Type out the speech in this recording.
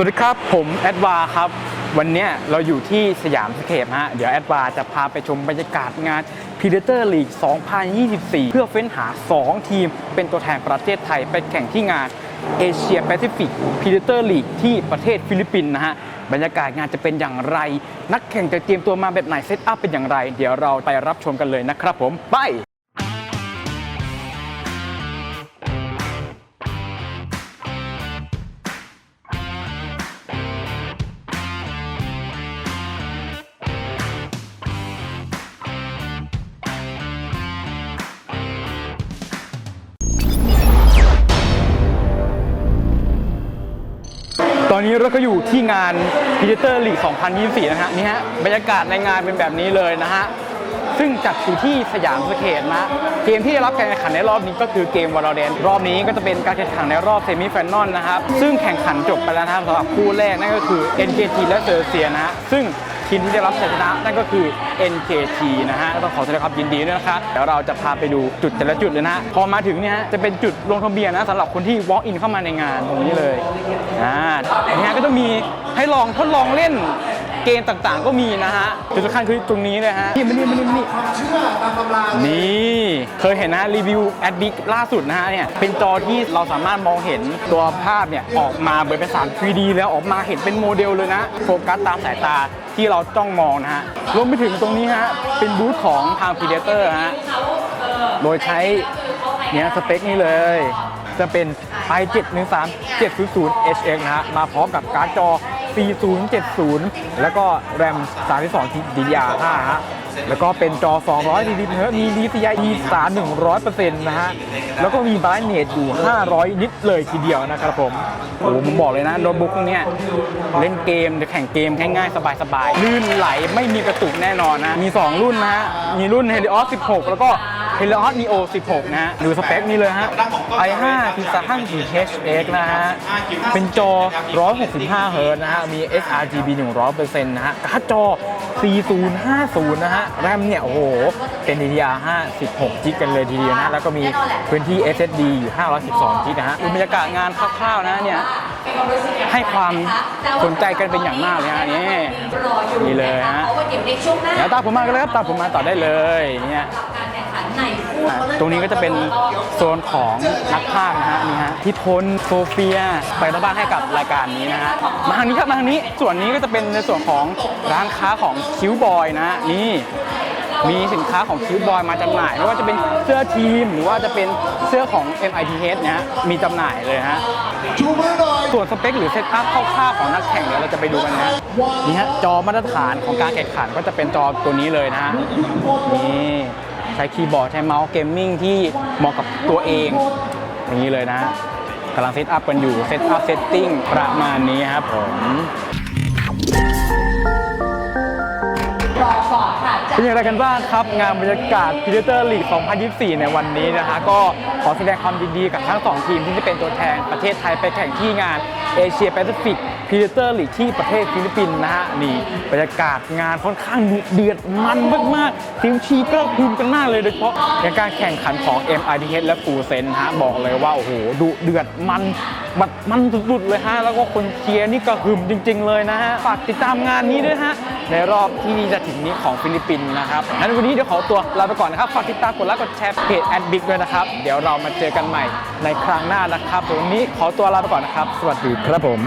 สวัสดีครับ ผมแอดวาครับ วันนี้เราอยู่ที่สยามสเคปฮะ เดี๋ยวแอดวาจะพาไปชมบรรยากาศงาน Predator League 2024 เพื่อเฟ้นหา 2 ทีมเป็นตัวแทนประเทศไทยไปแข่งที่งานเอเชียแปซิฟิก Predator League ที่ประเทศฟิลิปปินส์นะฮะ บรรยากาศงานจะเป็นอย่างไร นักแข่งจะเตรียมตัวมาแบบไหนเซตอัพเป็นอย่างไร เดี๋ยวเราไปรับชมกันเลยนะครับผมไป อนนี้เราก็อยู่ที่งาน Peterlee 2024 นะฮะนี่ฮะบรรยากาศในงานเป็นแบบนี้เลยนะฮะซึ่งจัดอยู่ที่สยามสเกตนะเกมที่ได้รับการแข่งขันในรอบนี้ก็คือเกมวอลเลนรอบนี้ก็จะเป็นการแข่งขันในรอบเซมิไฟนอลนะครับซึ่งแข่งขันจบไปแล้วนะครับสำหรับคู่แรกนั่นก็คือ NKT และเซอร์เซียนะฮะซึ่ง ทีมที่ได้รับชัยชนะนั่นก็คือ NKT นะฮะก็ต้องขอแสดงความยินดีด้วยนะครับเดี๋ยวเราจะพาไปดูจุดแต่ละจุดเลยนะฮะพอมาถึงเนี่ยฮะจะเป็นจุดลงทะเบียนนะสำหรับคนที่ walk in เข้ามาในงานตรงนี้เลยอ่าอย่างเงี้ยก็ต้องมีให้ลองทดลองเล่นเกมต่างๆ ก็มีนะฮะจุดสำคัญคือตรงนี้เลยฮะนี่มานี่มานี่มานี่นี่เคยเห็นนะรีวิวแอดบิ๊กล่าสุดนะฮะเนี่ยเป็นจอที่เราสามารถมองเห็นตัวภาพเนี่ยออกมาเหมือนเป็นสาร 3D แล้วออกมาเห็นเป็นโมเดลเลยนะ โฟกัสตามสายตา ที่เราจ้องมองนะฮะรวมไปถึงตรงนี้ฮะเป็นบูธของทางพีเดเตอร์ฮะโดยใช้เนี่ยสเปคนี้เลย จะเป็น i7 1 3 700 HX นะฮะมาพร้อมกับการ์ดจอ 4070 แล้วก็แรม 32 DDR5 ฮะ แล้วก็เป็นจอ 200 DP มี DCI E3 100%นะฮะ แล้วก็มีบรายเนตอยู่ 500 นิดเลยทีเดียวนะครับผม โอ้โหผมบอกเลยนะโน้ตบุ๊กพวกเนี้ยเล่นเกมหรือแข่งเกมง่ายๆ สบายๆ ลื่นไหลไม่มีกระตุกแน่นอนนะ มี 2 รุ่นนะฮะ มีรุ่น Helios 16 แล้วก็ Helios Neo 16 นะฮะดูสเปคนี้เลยฮะ i5 Pizza 4 HX นะฮะ เป็นจอ 165 เฮิร์ตซ์นะฮะ มี sRGB 100%นะฮะ การ์ดจอ 4050 นะฮะ แรมเนี่ย โอ้โห เป็น DDR5 16จิกกันเลยทีเดียวนะ แล้วก็มีพื้นที่ SSD อยู่ 512จิกนะฮะดูบรรยากาศงานคร่าวๆนะเนี่ยให้ความสนใจกันเป็นอย่างมากเลยฮะนี่นี่เลยฮะเพราะว่าเดี๋ยวในช่วงหน้าเดี๋ยวตามผมมากันเลยครับตามผมมาต่อได้เลยเนี่ย การแข่งขันในคู่อะตรงนี้ก็จะเป็นโซนของนักพากย์นะฮะนี่ฮะที่ทนโซเฟียไปรับบ้านให้กับรายการนี้นะฮะมาทางนี้ครับมาทางนี้ส่วนนี้ก็จะเป็นในส่วนของร้านค้าของคิวบอยนะฮะนี่มีสินค้าของคิวบอยมาจำหน่าย ไม่ว่าจะเป็นเสื้อทีม หรือว่าจะเป็นเสื้อของ MITH นะฮะมีจำหน่ายเลยฮะส่วนสเปคหรือเซตอัพคร่าวๆของนักแข่งเดี๋ยวเราจะไปดูกันนะนี่ฮะจอมาตรฐานของการแข่งขันก็จะเป็นจอตัวนี้เลยนะฮะนี่ ใช้คีย์บอร์ดใช้เมาส์เกมมิ่งที่เหมาะกับตัวเอง อย่างนี้เลยนะกำลังเซตอัพกันอยู่เซตอัพเซตติ้งประมาณนี้ครับผมรอก่อนค่ะ เป็นอย่างไรกันบ้างครับ งานบรรยากาศ Predator League 2024 ในวันนี้นะฮะก็ขอแสดงความยินดีกับทั้ง 2 ทีมที่จะเป็นตัวแทนประเทศไทยไปแข่งที่งานเอเชียแปซิฟิก Predator League ที่ประเทศฟิลิปปินส์นะฮะนี่บรรยากาศงานค่อนข้างดุเดือดมันมากๆทีมชีก็พึมกันมากเลยโดยเฉพาะในการแข่งขันของ MIDH และฟูเซนฮะบอกเลยว่าโอ้โหดุเดือดมันมันมันสุดๆเลยฮะแล้วก็คนเชียร์นี่ก็หึมจริง ๆ เลยนะฮะฝากติดตามงานนี้ด้วยฮะในรอบที่จะถึงนี้ของฟิลิปปินส์นะครับงั้นวันนี้เดี๋ยวขอตัวลาไปก่อนนะครับ ฝากติดตามกดไลค์กดแชร์เพจแอดบิ๊กด้วยนะครับ เดี๋ยวเรามาเจอกันใหม่ในครั้งหน้านะครับวันนี้ขอตัวลาไปก่อนนะครับ สวัสดีครับผม